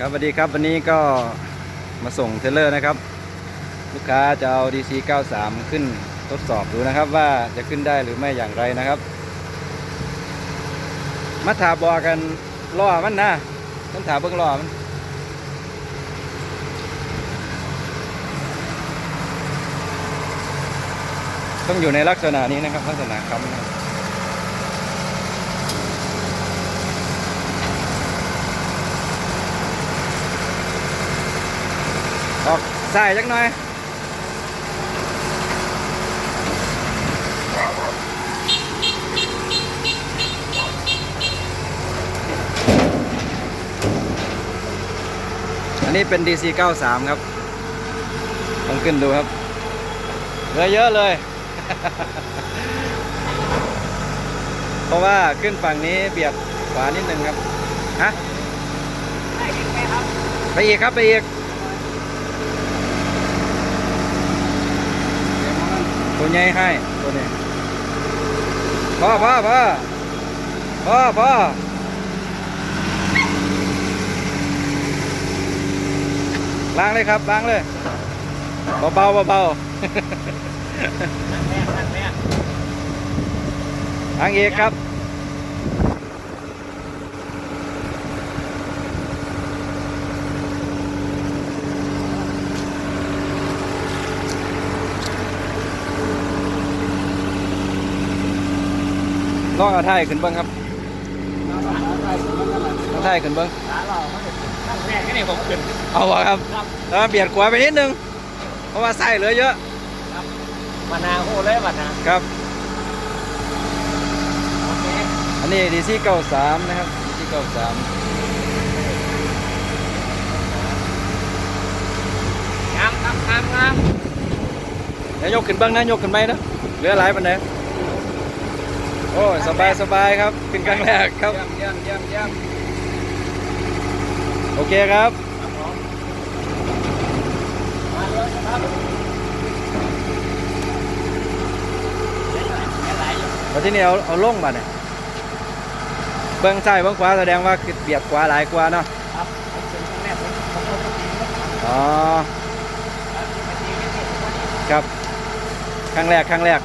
ครับสวัสดีครับวันนี้ก็มาส่งเทเลอร์นะครับ ลูกค้าจะเอา DC 93 ขึ้นทดสอบดูนะครับว่าจะขึ้นได้หรือไม่อย่างไรนะครับ มาถาบอกันล่อมันนะต้องถาเบิ่งล่อมันต้องอยู่ในลักษณะนี้นะครับลักษณะคำนะครับ ออกใส่จักหน่อยอันนี้เป็น DC 93 ครับลองขึ้นดูครับเหลือเยอะเลย เพราะว่าขึ้นฝั่งนี้เบียดขวานิดนึงครับ ฮะ ไปอีกครับ ไปอีก ตัวใหญ่ให้ตัวนี้พ่อพ่อพ่อพ่อพ่อล้างเลยครับล้างเลยเบาๆเบาๆล้างอีกครับ ลองเอาไทยขึ้นเบิ้งครับเอาไทยขึ้นเบิ้งตั้งแรกก็เนี่ยผมขึ้นเอาวะครับครับแล้วเบียดขวาไปนิดนึงเพราะว่าไส้เหลือเยอะมานาโหเลยบัดนะครับโอเคอันนี้ดีซีเก้าสามนะครับดีซีเก้าสามงามงามงามงามนายกขึ้นเบิ้งนะยกขึ้นไหมนะเหลือหลายปันไหน โอ้ยสบายสบายครับขึ้นครั้งแรกครับเยี่ยมเยี่ยมเยี่ยมโอเคครับครับผมมาเลยครับเล่นหน่อยเล่นหลายอยู่แล้วที่นี่เอาเอาลงมาเนี่ยเบิ้งซ้ายเบิ้งขวาแสดงว่าเบียดขวาหลายกว่าเนาะครับผมขึ้นครั้งแรกผมผมเอาสติมาอ๋อสติไม่ติดพอดีครับครั้งแรกครั้งแรก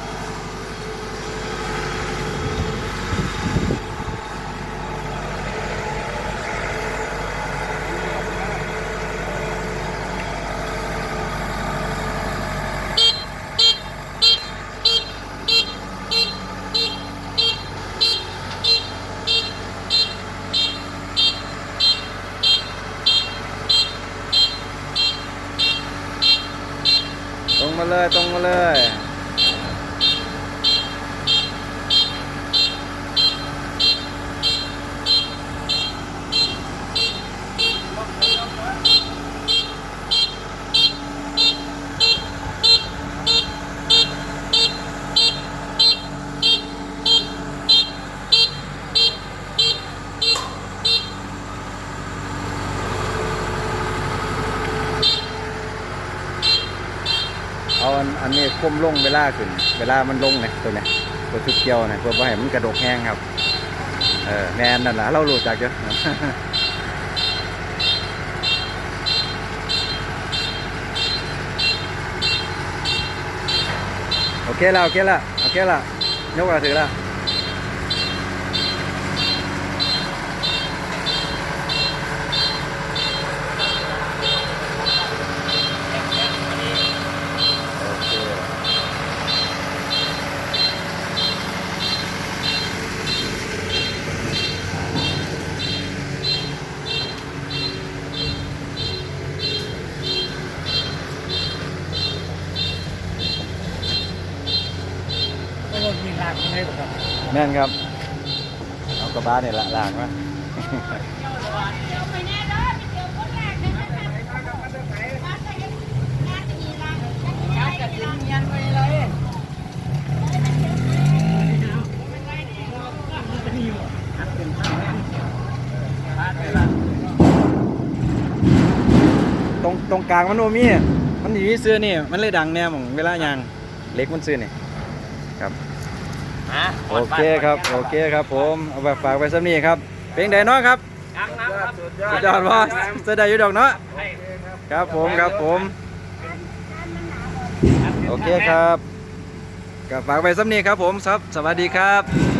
มาเลยตรงมาเลย เอาอันนี้ก้มลงเวลาขึ้น เวลามันลงเนี่ยตัวเนี้ยตัวชุดเกี่ยวเนี่ยเพื่อว่าให้มันกระดกแห้งครับ เออแมนนั่นแหละเรารู้จากเยอะโอเคแล้วโอเคแล้วโอเคแล้วยกกระถือแล้วโอเค ไม่ว่ามีรางไม่ได้หรอกครับแม่นครับ เอากระบะเนี่ยละล่างมาไปแน่เด้อไปเจอคนแรกเลยนะคะมาแต่งงานจะมีรังงานจะมีรังยันไปเลยตรงตรงกลางมันโนมีมันอยู่ที่เสื้อนี่ มันเลยดังแน่หมองเวลายางเล็กมันซื้อนี่ครับ โอเคครับ โอเคครับผมเอาไปฝากไปสักนี้ครับ เพลงใดเน้องครับน้ำน้ำครับสุดยอดว่าเสยดายอยู่ดอกเนาะครับผมครับผม โอเคครับกับฝากไปสักนี้ครับผมครับ สวัสดีครับ